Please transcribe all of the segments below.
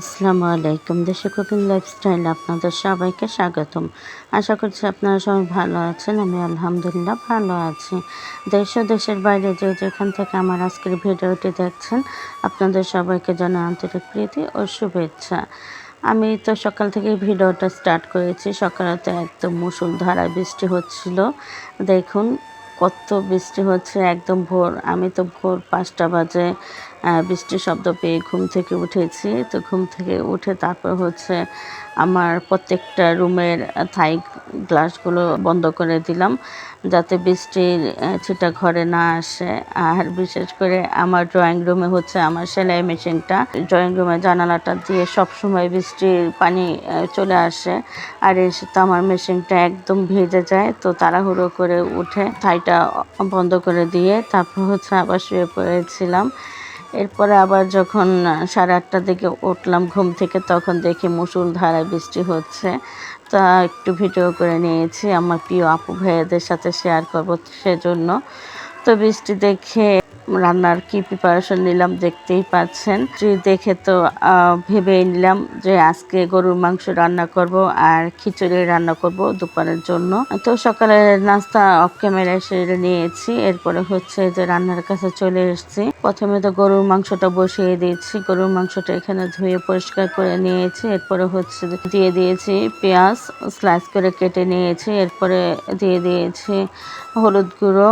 আসসালামু আলাইকুম দেশে কুকিং লাইফস্টাইল আপনাদের সবাইকে স্বাগতম। আশা করছি আপনারা সবাই ভালো আছেন, আমি আলহামদুলিল্লাহ ভালো আছি। দেশ ও দেশের বাইরে যে যেখান থেকে আমার আজকের ভিডিওটি দেখছেন, আপনাদের সবাইকে জানাই আন্তরিক প্রীতি ও শুভেচ্ছা। আমি তো সকাল থেকে ভিডিওটা স্টার্ট করেছি সকালে তো একদম মুসুলধারায় বৃষ্টি হচ্ছিল। দেখুন, কত বৃষ্টি হচ্ছে, একদম ভোর। আমি তো ভোর পাঁচটা বাজে বৃষ্টির শব্দ পেয়ে ঘুম থেকে উঠেছি। তো ঘুম থেকে উঠে তারপর হচ্ছে আমার প্রত্যেকটা রুমের থাই গ্লাসগুলো বন্ধ করে দিলাম যাতে বৃষ্টির ছিটা ঘরে না আসে। আর বিশেষ করে আমার ড্রয়িং রুমে হচ্ছে আমার সেলাই মেশিনটা। ড্রয়িং রুমে জানালাটা দিয়ে সব সময় বৃষ্টির পানি চলে আসে। আর এসে তো আমার মেশিনটা একদম ভেজে যায়। তো তাড়াহুড়ো করে উঠে থাইটা বন্ধ করে দিয়ে তারপর হচ্ছে আবার শুয়ে পড়েছিলাম। এরপরে আবার যখন সাড়ে আটটার দিকে উঠলাম ঘুম থেকে, তখন দেখি মুসুল ধারায় বৃষ্টি হচ্ছে। তা একটু ভিডিও করে নিয়েছি। আমার প্রিয় আপু ভাইয়াদের সাথে শেয়ার করব সেজন্য। তো বৃষ্টি দেখে রান্নার কি প্রিপারেশন নিলাম দেখতেই পাচ্ছেন। দেখে তো ভেবেই নিলাম যে আজকে গরুর মাংস রান্না করব আর খিচুড়ি রান্না করব দুপুরের জন্য। তো সকালে নাস্তা অফ ক্যামেরায় সেরে নিয়েছি, এরপরে হচ্ছে যে রান্নার কাছে চলে এসেছি। প্রথমে তো গরুর মাংসটা বসিয়ে দিয়েছি, গরুর মাংসটা এখানে ধুয়ে পরিষ্কার করে নিয়েছি, এরপরে হচ্ছে দিয়ে দিয়েছি পেঁয়াজ স্লাইস করে কেটে নিয়েছি, এরপরে দিয়ে দিয়েছি হলুদ গুঁড়ো,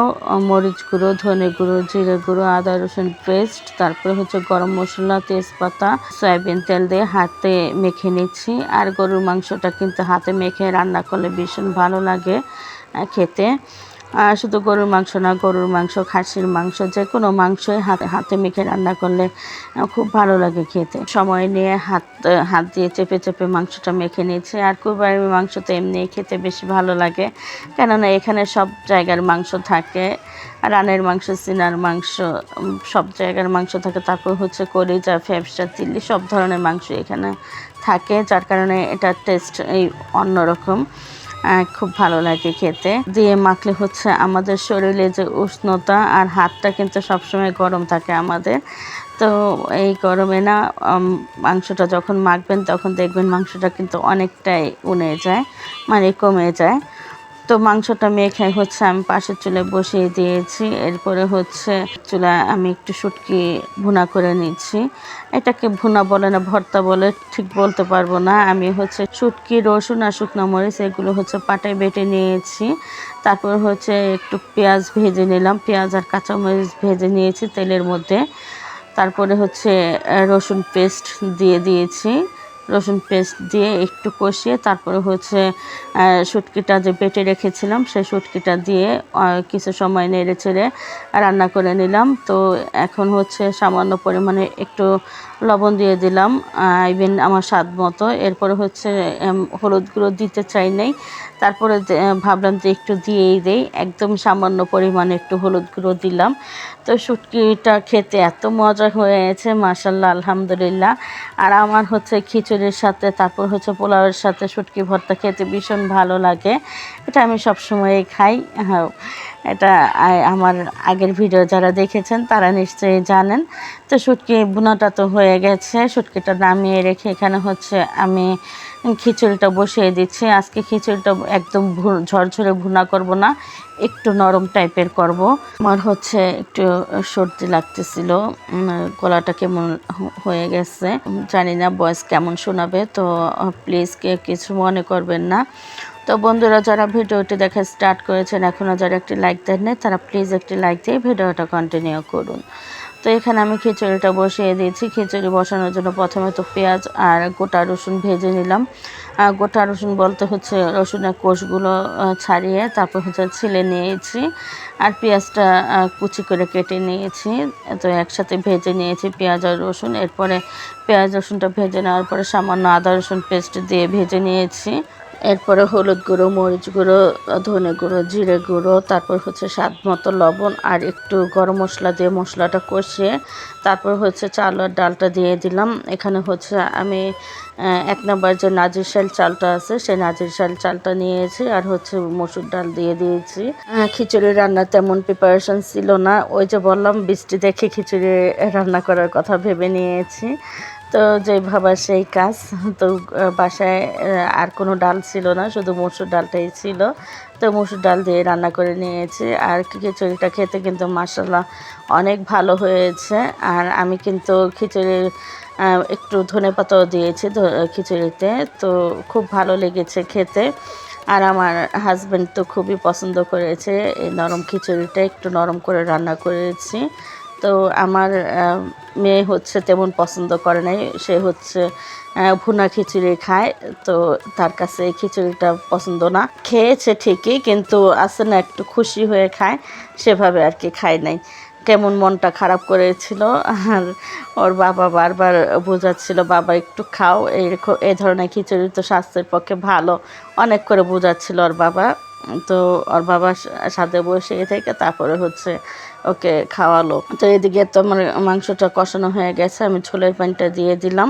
মরিচ গুঁড়ো, ধনে গুঁড়ো, জিরে গুঁড়ো, আদা, রসুন পেস্ট তারপরে হচ্ছে গরম মশলা, তেজপাতা, সয়াবিন তেল দিয়ে হাতে মেখে নিচ্ছি। আর গরুর মাংসটা কিন্তু হাতে মেখে রান্না করলে ভীষণ ভালো লাগে খেতে। শুধু গরুর মাংস না, গরুর মাংস, খাসির মাংস যে কোনো মাংসই হাতে হাতে মেখে রান্না করলে খুব ভালো লাগে খেতে। সময় নিয়ে হাত হাত দিয়ে চেপে চেপে মাংসটা মেখে নিয়েছি। আর কুরবানির মাংস তো এমনি খেতে বেশি ভালো লাগে। কেননা এখানে সব জায়গার মাংস থাকে। রানের মাংস, সিনার মাংস সব জায়গার মাংস থাকে। তারপর হচ্ছে কলিজা, ফ্যাপসা চিল্লি সব ধরনের মাংস এখানে থাকে। যার কারণে এটার টেস্ট এই অন্যরকম। খুব ভালো লাগে খেতে। দিয়ে মাখলে হচ্ছে আমাদের শরীরে যে উষ্ণতা আর হাতটা কিন্তু সবসময় গরম থাকে আমাদের। তো এই গরমে না মাংসটা যখন মাখবেন তখন দেখবেন মাংসটা কিন্তু অনেকটাই উনে যায় মানে কমে যায়। তো মাংসটা মেখে হচ্ছে আমি পাশের চুলায় বসিয়ে দিয়েছি। এরপরে হচ্ছে চুলায় আমি একটু শুটকি ভুনা করে নিচ্ছি। এটাকে ভুনা বলে না, ভর্তা বলে ঠিক বলতে পারব না। আমি হচ্ছে শুটকি, রসুন আর শুকনো মরিচ এগুলো হচ্ছে পাটায় বেটে নিয়েছি। তারপর হচ্ছে একটু পেঁয়াজ ভেজে নিলাম। পেঁয়াজ আর কাঁচামরিচ ভেজে নিয়েছি তেলের মধ্যে। তারপরে হচ্ছে রসুন পেস্ট দিয়ে দিয়েছি। রসুন পেস্ট দিয়ে একটু কষিয়ে তারপরে হচ্ছে শুটকিটা যে বেটে রেখেছিলাম, সেই শুটকিটা দিয়ে কিছু সময় নেড়ে চেড়ে রান্না করে নিলাম। তো এখন হচ্ছে সামান্য পরিমাণে একটু লবণ দিয়ে দিলাম ইভেন আমার স্বাদ মতো। এরপরে হচ্ছে হলুদ গুঁড়ো দিতে চাই নাই। তারপরে ভাবলাম যে একটু দিয়েই দেই। একদম সামান্য পরিমাণে একটু হলুদ গুঁড়ো দিলাম। তো শুটকিটা খেতে এত মজা হয়েছে মাসাল্লাহ আলহামদুলিল্লাহ। আর আমার হচ্ছে খিচুড়ির সাথে, তারপর হচ্ছে পোলাওয়ের সাথে শুটকি ভর্তা খেতে ভীষণ ভালো লাগে। এটা আমি সবসময়ই খাই। হ্যাঁ। এটা আমার আগের ভিডিও যারা দেখেছেন, তারা নিশ্চয়ই জানেন। তো শুটকি বুনাটা তো হয়ে গেছে। শুটকিটা নামিয়ে রেখে এখানে হচ্ছে আমি খিচুড়িটা বসিয়ে দিচ্ছি। আজকে খিচুড়িটা একদম ঝরঝরে ভুনা করব না, একটু নরম টাইপের করব। আমার হচ্ছে একটু সর্দি লাগতেছিল। গলাটা কেমন হয়ে গেছে। জানি না বয়স কেমন শোনাবে, তো প্লিজ কিছু মনে করবেন না। তো বন্ধুরা, যারা ভিডিওটি দেখা স্টার্ট করেছেন এখনও যারা একটি লাইক দেন নাই, তারা প্লিজ একটি লাইক দিয়ে ভিডিওটা কন্টিনিউ করুন। তো এখানে আমি খিচুড়িটা বসিয়ে দিয়েছি। খিচুড়ি বসানোর জন্য প্রথমে তো পেঁয়াজ আর গোটা রসুন ভেজে নিলাম। গোটা রসুন বলতে হচ্ছে রসুনের কোষগুলো ছাড়িয়ে তারপর হচ্ছে ছিলে নিয়েছি। আর পেঁয়াজটা কুচি করে কেটে নিয়েছি। তো একসাথে ভেজে নিয়েছি পেঁয়াজ আর রসুন। এরপরে পেঁয়াজ রসুনটা ভেজে নেওয়ার পরে সামান্য আদা রসুন পেস্ট দিয়ে ভেজে নিয়েছি। এরপরে হলুদ গুঁড়ো, মরিচ গুঁড়ো, ধনে গুঁড়ো, জিরে গুঁড়ো, তারপর হচ্ছে স্বাদ মতো লবণ আর একটু গরম মশলা দিয়ে মশলাটা কষিয়ে তারপর হচ্ছে চাল আর ডালটা দিয়ে দিলাম। এখানে হচ্ছে আমি এক নম্বর যে নাজির শাল চালটা আছে, সেই নাজির শাল চালটা নিয়েছি আর হচ্ছে মসুর ডাল দিয়ে দিয়েছি। খিচুড়ি রান্না তেমন প্রিপারেশন ছিল না। ওই যে বললাম, বৃষ্টি দেখে খিচুড়ি রান্না করার কথা ভেবে নিয়েছি। তো যেই ভাবা সেই কাজ, তো বাসায় আর কোনো ডাল ছিল না, শুধু মসুর ডালটাই ছিল। তো মসুর ডাল দিয়ে রান্না করে নিয়েছি। আর খিচুড়িটা খেতে কিন্তু মাসাল্লাহ অনেক ভালো হয়েছে। আর আমি কিন্তু খিচুড়ির একটু ধনে পাতাও দিয়েছি খিচুড়িতে। তো খুব ভালো লেগেছে খেতে। আর আমার হাজব্যান্ড তো খুবই পছন্দ করেছে। এই নরম খিচুড়িটা একটু নরম করে রান্না করেছি। তো আমার মেয়ে হচ্ছে তেমন পছন্দ করে নাই। সে হচ্ছে ভুনা খিচুড়ি খায়, তো তার কাছে এই খিচুড়িটা পছন্দ না। খেয়েছে ঠিকই, কিন্তু আসে না, একটু খুশি হয়ে খায়, সেভাবে আর কি খায় নাই। কেমন মনটা খারাপ করেছিল, আর ওর বাবা বারবার বোঝাচ্ছিল, বাবা, একটু খাও এইরকম এই ধরনের খিচুড়ি তো স্বাস্থ্যের পক্ষে ভালো। অনেক করে বোঝাচ্ছিল ওর বাবা। তো ওর বাবার সাথে বসে থেকে তারপরে হচ্ছে ওকে খাওয়ালো। তো এদিকে তো আমার মাংসটা কষানো হয়ে গেছে, আমি ছোলের পানিটা দিয়ে দিলাম।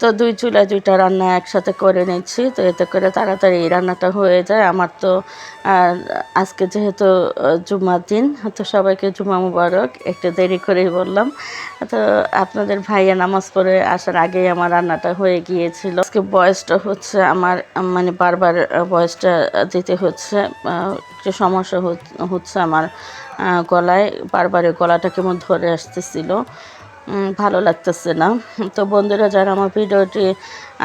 তো দুই চুলা দুইটা রান্না একসাথে করে নিচ্ছি তো এতে করে তাড়াতাড়ি এই রান্নাটা হয়ে যায়। আমার তো আজকে যেহেতু জুমার দিন, তো সবাইকে জুমা মুবারক। একটু দেরি করেই বললাম। তো আপনাদের ভাইয়া নামাজ পড়ে আসার আগেই আমার রান্নাটা হয়ে গিয়েছিল। আজকে বয়সটা হচ্ছে আমার মানে বারবার বয়সটা দিতে হচ্ছে। একটু সমস্যা হচ- হচ্ছে আমার গলায়। বারবার গলাটা কেমন ধরে আসতেছিল। ভালো লাগতেছে না। তো বন্ধুরা, যারা আমার ভিডিওটি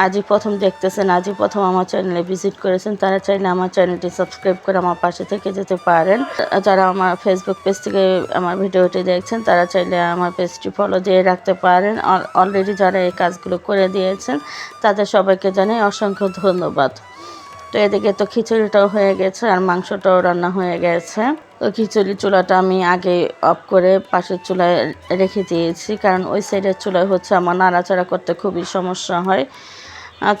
আজই প্রথম দেখতেছেন, আজই প্রথম আমার চ্যানেলে ভিজিট করেছেন, তারা চাইলে আমার চ্যানেলটি সাবস্ক্রাইব করে আমার পাশে থেকে যেতে পারেন। যারা আমার ফেসবুক পেজ থেকে আমার ভিডিওটি দেখছেন, তারা চাইলে আমার পেজটি ফলো দিয়ে রাখতে পারেন। অলরেডি যারা এই কাজগুলো করে দিয়েছেন, তাদের সবাইকে জানাই অসংখ্য ধন্যবাদ। তো এদিকে তো খিচুড়িটাও হয়ে গেছে আর মাংসটাও রান্না হয়ে গেছে। তো খিচুড়ি চুলাটা আমি আগে অফ করে পাশের চুলায় রেখে দিয়েছি, কারণ ওই সাইডের চুলায় হচ্ছে আমার নাড়াচাড়া করতে খুবই সমস্যা হয়।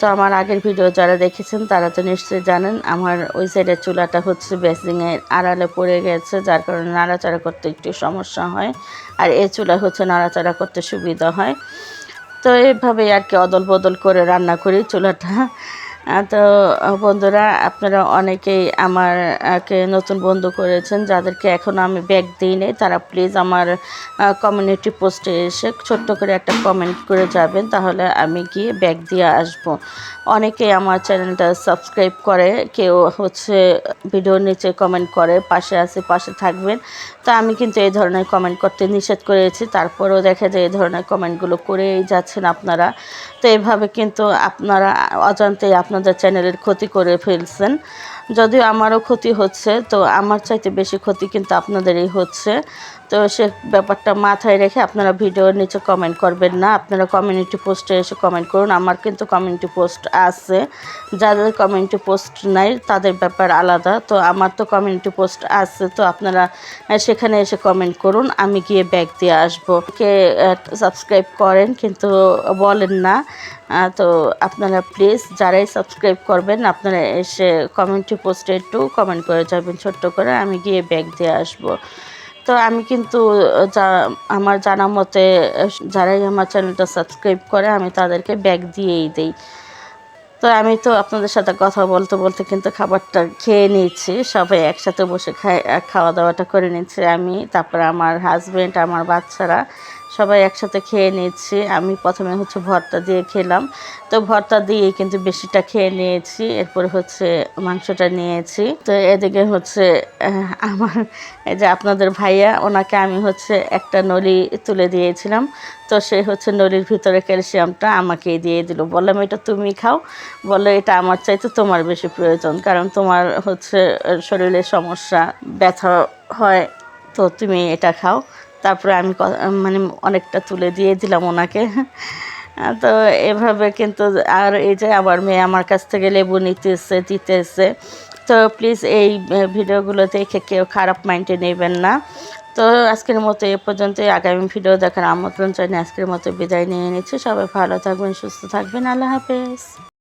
তো আমার আগের ভিডিও যারা দেখেছেন তারা তো নিশ্চয়ই জানেন, আমার ওই সাইডের চুলাটা হচ্ছে বেসিংয়ের আড়ালে পড়ে গেছে, যার কারণে নাড়াচাড়া করতে একটু সমস্যা হয় আর এই চুলা হচ্ছে নাড়াচাড়া করতে সুবিধা হয়। তো এইভাবেই আর কি অদল বদল করে রান্না করি চুলাটা। তো বন্ধুরা আপনারা অনেকেই আমার আহ, কে নতুন বন্ধু করেছেন যাদেরকে এখনও আমি ব্যাগ দিই নেই তারা প্লিজ আমার কমিউনিটি পোস্টে এসে ছোট্ট করে একটা কমেন্ট করে যাবেন তাহলে আমি গিয়ে ব্যাগ দিয়ে আসব। অনেকেই আমার চ্যানেলটা সাবস্ক্রাইব করে কেউ হচ্ছে ভিডিওর নিচে কমেন্ট করে পাশে আছে পাশে থাকবেন। তো আমি কিন্তু এই ধরনের কমেন্ট করতে নিষেধ করেছি তারপরেও দেখা যায় এই ধরনের কমেন্টগুলো করেই যাচ্ছেন আপনারা। তো এভাবে কিন্তু আপনারা অজান্তেই আপনাদের চ্যানেলের ক্ষতি করে ফেলছেন। যদিও আমারও ক্ষতি হচ্ছে, তো আমার চাইতে বেশি ক্ষতি কিন্তু আপনাদেরই হচ্ছে। তো সে ব্যাপারটা মাথায় রেখে আপনারা ভিডিওর নিচে কমেন্ট করবেন না। আপনারা কমিউনিটি পোস্টে এসে কমেন্ট করুন। আমার কিন্তু কমিউনিটি পোস্ট আছে। যাদের কমিউনিটি পোস্ট নাই, তাদের ব্যাপার আলাদা। তো আমার তো কমিউনিটি পোস্ট আছে, তো আপনারা সেখানে এসে কমেন্ট করুন। আমি গিয়ে ব্যাগ দিয়ে আসব। কে সাবস্ক্রাইব করেন কিন্তু বলেন না। তো আপনারা প্লিজ যারাই সাবস্ক্রাইব করবেন, আপনারা এসে কমিউনিটি পোস্টে একটু কমেন্ট করে যাবেন ছোট্ট করে। আমি গিয়ে ব্যাগ দিয়ে আসব। তো আমি কিন্তু যা, আমার জানা মতে, যারাই আমার চ্যানেলটা সাবস্ক্রাইব করে, আমি তাদেরকে ব্যাগ দিয়েই দিই। তো আমি তো আপনাদের সাথে কথা বলতে বলতে কিন্তু খাবারটা খেয়ে নিয়েছি, সবাই একসাথে বসে খাই খাওয়া দাওয়াটা করে নিচ্ছি আমি, তারপরে আমার হাজব্যান্ড আমার বাচ্চারা সবাই একসাথে খেয়ে নিয়েছি। আমি প্রথমে হচ্ছে ভর্তা দিয়ে খেলাম। তো ভর্তা দিয়ে কিন্তু বেশিটা খেয়ে নিয়েছি। এরপরে হচ্ছে মাংসটা নিয়েছি। তো এদিকে হচ্ছে আমার, এই যে আপনাদের ভাইয়া, ওনাকে আমি হচ্ছে একটা নলি তুলে দিয়েছিলাম। তো সে হচ্ছে নলির ভিতরে ক্যালসিয়ামটা আমাকেই দিয়ে দিল। বললাম, এটা তুমি খাও। বলে, এটা আমার চাইতে তোমার বেশি প্রয়োজন। কারণ তোমার হচ্ছে শরীরে সমস্যা, ব্যথা হয়, তো তুমি এটা খাও। তারপরে আমি মানে অনেকটা তুলে দিয়ে দিলাম ওনাকে। তো এভাবে কিন্তু আর এই যে আমার মেয়ে আমার কাছ থেকে লেবু নিতেছে, দিতেছে। তো প্লিজ এই ভিডিওগুলো দেখে কেউ খারাপ মাইন্ডে নেবেন না। তো আজকের মতো এ পর্যন্তই। আগামী ভিডিও দেখার আমন্ত্রণ জানিয়ে আজকের মতো বিদায় নিয়ে নিচ্ছি। সবাই ভালো থাকবেন, সুস্থ থাকবেন। আল্লাহ হাফেজ।